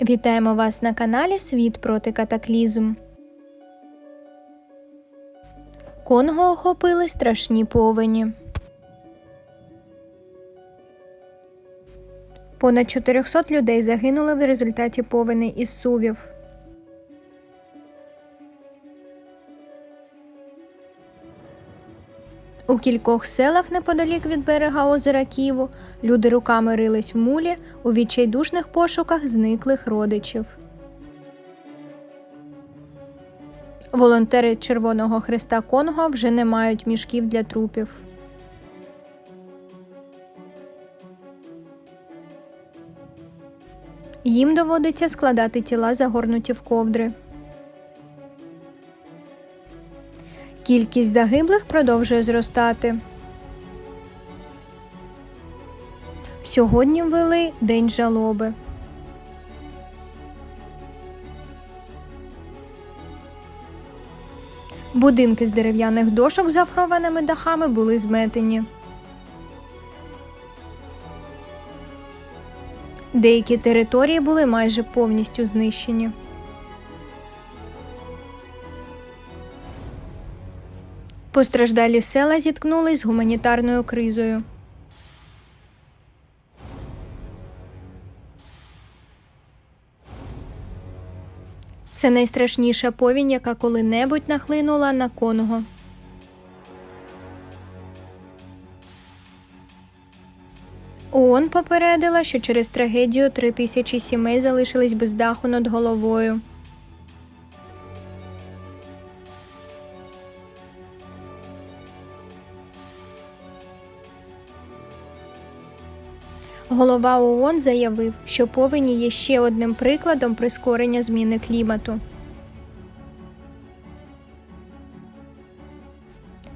Вітаємо вас на каналі Світ проти катаклізм. Конго охопили страшні повені. Понад 400 людей загинули в результаті повені із сувів. У кількох селах неподалік від берега озера Ківу люди руками рились в мулі у відчайдушних пошуках зниклих родичів. Волонтери Червоного Христа Конго вже не мають мішків для трупів. Їм доводиться складати тіла загорнуті в ковдри. Кількість загиблих продовжує зростати. Сьогодні ввели День жалоби. Будинки з дерев'яних дошок з зафрованими дахами були зметені. Деякі території були майже повністю знищені. Постраждалі села зіткнулись з гуманітарною кризою. Це найстрашніша повінь, яка коли-небудь нахлинула на Конго. ООН попередила, що через трагедію три тисячі сімей залишились без даху над головою. Голова ООН заявив, що повені є ще одним прикладом прискорення зміни клімату.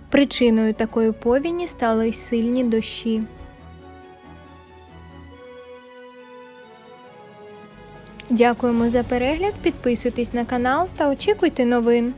Причиною такої повіні стали сильні дощі. Дякуємо за перегляд. Підписуйтесь на канал та очікуйте новин.